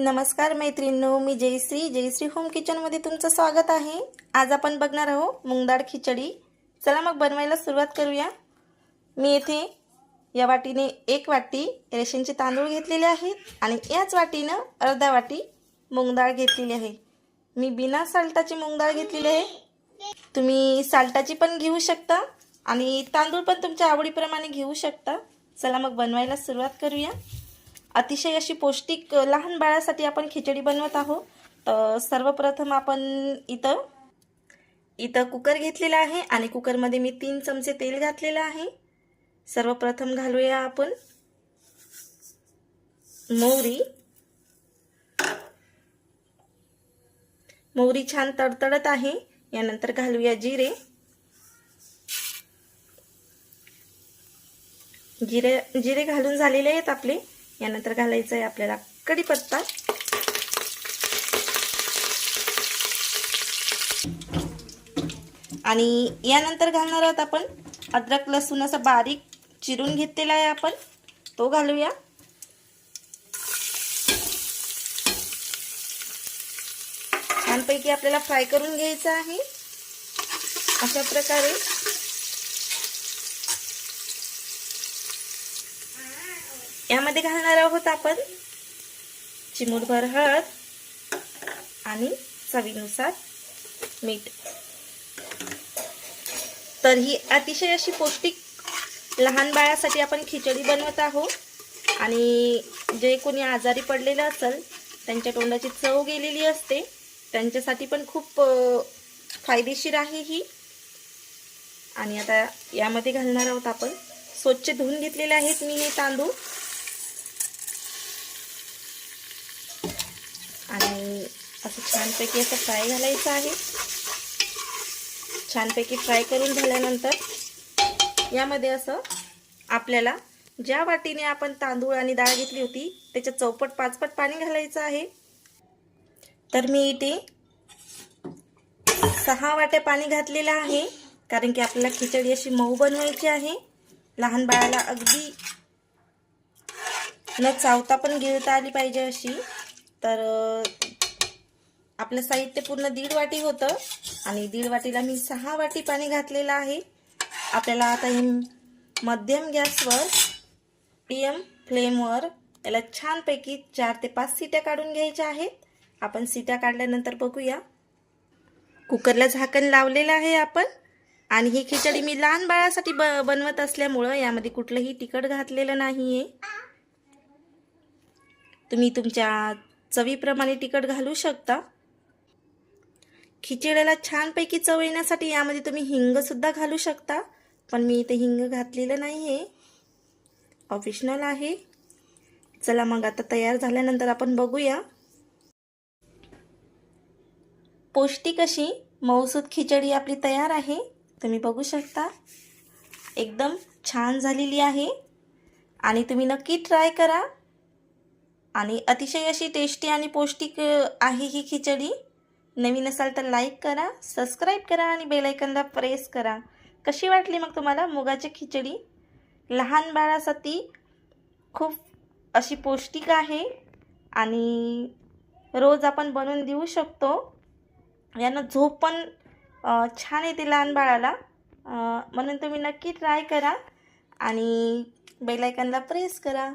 नमस्कार मैत्रिणींनो मी जयश्री. जयश्री होम किचनमध्ये तुमचं स्वागत आहे. आज आपण बघणार आहोत मुंगडाळ खिचडी. चला मग बनवायला सुरुवात करूया. मी येथे या वाटीने एक वाटी रेशनचे तांदूळ घेतलेले आहेत आणि याच वाटीनं अर्धा वाटी मुंगडाळ घेतलेली आहे. मी बिना साल्टाची मुंगडाळ घेतलेली आहे. तुम्ही साल्टाची पण घेऊ शकता आणि तांदूळ पण तुमच्या आवडीप्रमाणे घेऊ शकता. चला मग बनवायला सुरुवात करूया. अतिशय अशी पौष्टिक लहान बाळासाठी आपण खिचडी बनवत आहोत. तर सर्वप्रथम आपण इथं इथं कुकर घेतलेला आहे आणि कुकरमध्ये मी तीन चमचे तेल घातलेलं आहे. सर्वप्रथम घालूया आपण मोहरी. मोहरी छान तडतडत आहे. यानंतर घालूया जिरे. जिरे जिरे घालून झालेले आहेत आपले. यानंतर घालायचं आहे आपल्याला कढीपत्ता. आणि यानंतर घालणार आहोत आपण अद्रक लसूण असा बारीक चिरून घेतलेला आहे आपण. तो घालूया. छानपैकी आपल्याला फ्राय करून घ्यायचं आहे. अशा प्रकारे. यामध्ये घालणार आहोत आपण चिमूटभर हळद आणि चवीनुसार मीठ. तर ही अतिशय अशी पौष्टिक लहान बाळासाठी आपण खिचडी बनवत आहोत. आणि जे कोणी आजारी पडलेलं असेल त्यांच्या तोंडाची चव गेलेली असते. त्यांच्यासाठी पण खूप फायदेशीर आहे ही. आणि आता यामध्ये घालणार आहोत आपण. स्वच्छ धुवून घेतलेले आहेत मी हे तांदूळ. आणि असं छानपैकी असं फ्राय घालायचं आहे. छानपैकी फ्राय करून झाल्यानंतर यामध्ये असं आपल्याला ज्या वाटीने आपण तांदूळ आणि डाळ घेतली होती त्याच्या चौपट पाचपट पाणी घालायचं आहे. तर मी इथे सहा वाट्या पाणी घातलेलं आहे कारण की आपल्याला खिचडी अशी मऊ बनवायची आहे. लहान बाळाला अगदी न चावता पण गिळता आली पाहिजे अशी. तर आपलं साहित्य पूर्ण दीड वाटी होतं आणि दीड वाटीला मी सहा वाटी पाणी घातलेलं आहे. आपल्याला आता हे मध्यम गॅसवर पीएम फ्लेमवर याला छानपैकी चार ते पाच सिट्या काढून घ्यायच्या आहेत. आपण सिट्या काढल्यानंतर बघूया. कुकरला झाकण लावलेलं आहे आपण. आणि ही खिचडी मी लहान बाळासाठी ब बनवत असल्यामुळं यामध्ये कुठलंही तिखट घातलेलं नाही आहे तुम्ही तुमच्या चवीप्रमाणे तिखट घालू शकता. खिचड्याला छानपैकी चव येण्यासाठी यामध्ये तुम्ही हिंगसुद्धा घालू शकता. पण मी इथे हिंग घातलेलं नाही आहे ऑफिशनल आहे. चला मग आता तयार झाल्यानंतर आपण बघूया. पौष्टिक अशी मऊसूद खिचडी आपली तयार आहे. तुम्ही बघू शकता. एकदम छान झालेली आहे. आणि तुम्ही नक्की ट्राय करा. आणि अतिशय अशी टेस्टी आणि पौष्टिक आहे ही खिचडी. नवीन असाल तर लाईक करा सबस्क्राईब करा आणि बेलायकनला प्रेस करा. कशी वाटली मग तुम्हाला मुगाची खिचडी? लहान बाळासाठी खूप अशी पौष्टिक आहे आणि रोज आपण बनवून देऊ शकतो. यांना झोप पण छान येते लहान बाळाला. म्हणून तुम्ही नक्की ट्राय करा आणि बेलायकनला प्रेस करा.